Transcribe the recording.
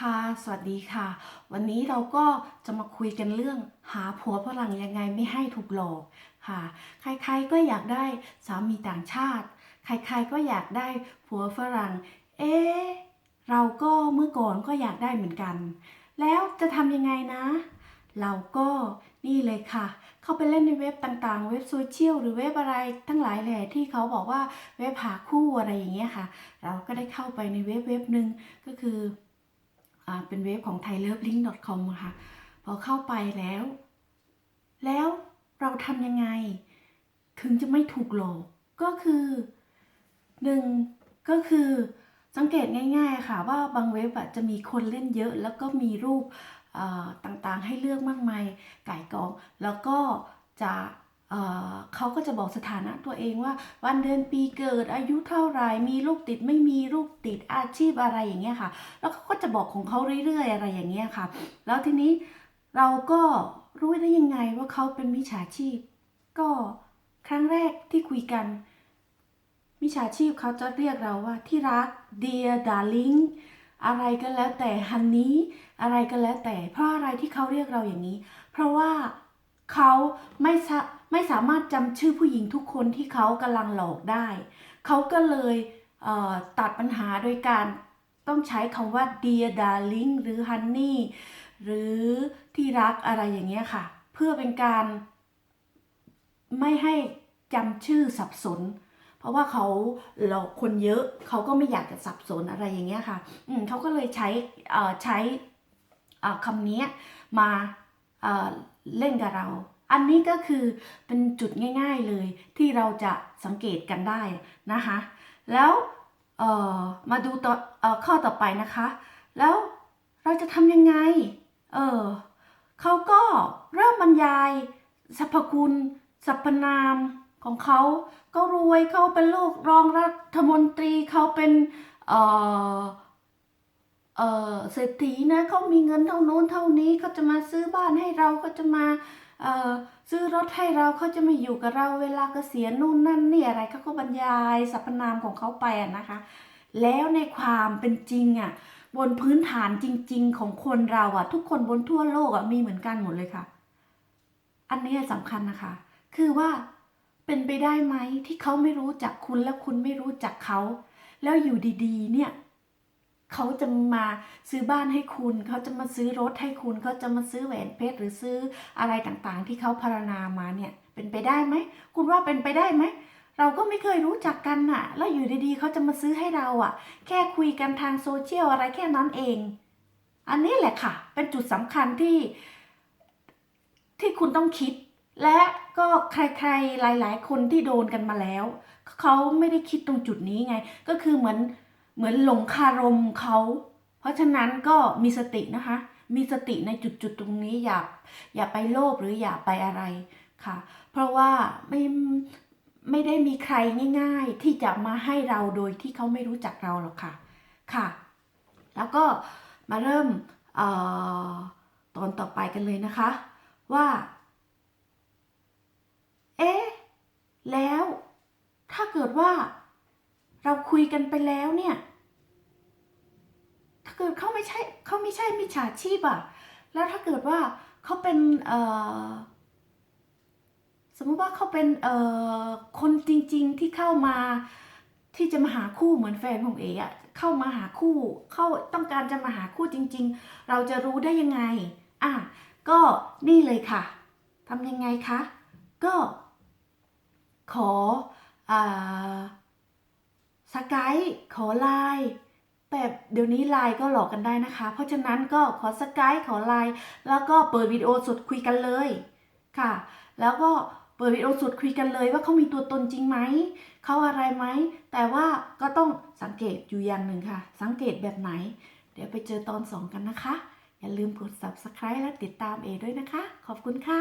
ค่ะ สวัสดีค่ะ วันนี้เราก็จะมาคุยกันเรื่องหาผัวฝรั่งยังไงไม่ให้ถูกหลอกค่ะ ใครๆก็อยากได้สามีต่างชาติ ใครๆก็อยากได้ผัวฝรั่ง เอ๊เราก็เมื่อก่อนก็อยากได้เหมือนกัน แล้วจะทำยังไงนะ เราก็นี่เลยค่ะ เข้าไปเล่นในเว็บต่างๆ เว็บโซเชียลหรือเว็บอะไรทั้งหลายแหล่ที่เขาบอกว่าเว็บหาคู่อะไรอย่างเงี้ยค่ะ เราก็ได้เข้าไปในเว็บเว็บหนึ่งก็คือ เป็นเว็บของ thailovelink.com อะค่ะ พอเข้าไปแล้ว แล้วเราทำยังไง ถึงจะไม่ถูกหลอกก็คือหนึ่งก็คือสังเกตง่าย ๆ ค่ะ ว่าบางเว็บจะมีคนเล่นเยอะ แล้วก็มีรูปต่างๆให้เลือกมากมายไก่กอง แล้วก็จะ เขาก็จะบอกสถานะตัวเองว่า วันเดือนปีเกิดอายุเท่าไรมีลูกติดไม่มีลูกติดอาชีพอะไรอย่างเงี้ยค่ะ แล้วเขาก็จะบอกของเขาเรื่อย ๆ อะไรอย่างเงี้ยค่ะ แล้วทีนี้เราก็รู้ได้ยังไงว่าเขาเป็นมิจฉาชีพ ก็ครั้งแรกที่คุยกันมิจฉาชีพเขาจะเรียกเราว่าที่รัก dear darling อะไรก็แล้วแต่ฮันนี้อะไรก็แล้วแต่ เพราะอะไรที่เขาเรียกเราอย่างนี้ เพราะว่าเขาไม่สา ไม่สามารถจำชื่อผู้หญิงทุกคนที่เขากำลังหลอกได้ เขาก็เลยเตัดปัญหาโดยการต้องใช้คำว่า dear darling หรือ honey หรือที่รักอะไรอย่างเงี้ยค่ะ เพื่อเป็นการไม่ให้จำชื่อสับสน เพราะว่าเขาหลอกคนเยอะ เขาก็ไม่อยากจะสับสนอะไรอย่างเงี้ยค่ะอืมเขาก็เลยใช้ใช้คำนี้มาเล่นกับเรา อันนี้ก็คือเป็นจุดง่ายๆเลยที่เราจะสังเกตกันได้นะคะ แล้วมาดูต่อข้อต่อไปนะคะ แล้วเราจะทำยังไง เออเขาก็เริ่มบรรยายสรรพคุณสรรพนามของเขาก็รวยเขาเป็นลูกรองรัฐมนตรีเขาเป็นเออเออเศรษฐีนะเขามีเงินเท่าโน้นเท่านี้เขาจะมาซื้อบ้านให้เราเขาจะมา ซื้อรถให้เราเขาจะมาอยู่กับเราเวลาเกษียณนู่นนั่นนี่อะไรเขาก็บรรยายสรรพนามของเขาไปนะคะ แล้วในความเป็นจริงอะบนพื้นฐานจริง ๆ ของคนเราอะ ทุกคนบนทั่วโลกอะมีเหมือนกันหมดเลยค่ะ อันนี้สำคัญนะคะ คือว่าเป็นไปได้ไหมที่เขาไม่รู้จักคุณและคุณไม่รู้จักเขา แล้วอยู่ดีๆ เนี่ย เขาจะมาซื้อบ้านให้คุณ เขาจะมาซื้อรถให้คุณ เขาจะมาซื้อแหวนเพชรหรือซื้ออะไรต่างๆ ที่เขาพารณามาเนี่ย เป็นไปได้ไหม คุณว่าเป็นไปได้ไหม เราก็ไม่เคยรู้จักกันน่ะ แล้วอยู่ดีๆ เขาจะมาซื้อให้เราอะ แค่คุยกันทางโซเชียลอะไรแค่นั้นเอง อันนี้แหละค่ะ เป็นจุดสำคัญที่ที่คุณต้องคิด และก็ใครๆ หลาย ๆ คนที่โดนกันมาแล้ว เขาไม่ได้คิดตรงจุดนี้ไง ก็คือเหมือน เหมือนหลงคารมเขา เพราะฉะนั้นก็มีสตินะคะ มีสติในจุดๆตรงนี้อย่าอย่าไปโลภหรืออย่าไปอะไรค่ะ เพราะว่าไม่ไม่ได้มีใครง่าย ๆ ที่จะมาให้เราโดยที่เขาไม่รู้จักเราหรอกค่ะค่ะ แล้วก็มาเริ่มออตอนต่อไปกันเลยนะคะ ว่า เอ๊ะแล้วถ้าเกิดว่า เราคุยกันไปแล้วเนี่ย ถ้าเกิดเขาไม่ใช่เขาไม่ใช่มิจฉาชีพอะแล้วถ้าเกิดว่าเขาเป็นเอ่อสมมติว่าเขาเป็นเอ่อคนจริง ๆที่เข้ามาที่จะมาหาคู่เหมือนแฟนของเอ๋อะเข้ามาหาคู่เข้าต้องการจะมาหาคู่จริง ๆ เราจะรู้ได้ยังไงอะก็นี่เลยค่ะทำยังไงคะ ก็ขออ่า สกายขอไลน์แต่เดี๋ยวนี้ไลน์ก็หลอกกันได้นะคะ เพราะฉะนั้นก็ขอสกายขอไลน์แล้วก็เปิดวิดีโอสดคุยกันเลยค่ะ แล้วก็เปิดวิดีโอสดคุยกันเลยว่าเขามีตัวตนจริงไหม เขาอะไรไหม แต่ว่าก็ต้องสังเกตอยู่อย่างหนึ่งค่ะ สังเกตแบบไหน เดี๋ยวไปเจอตอนสองกันนะคะ อย่าลืมกด subscribe และติดตามเอด้วยนะคะ ขอบคุณค่ะ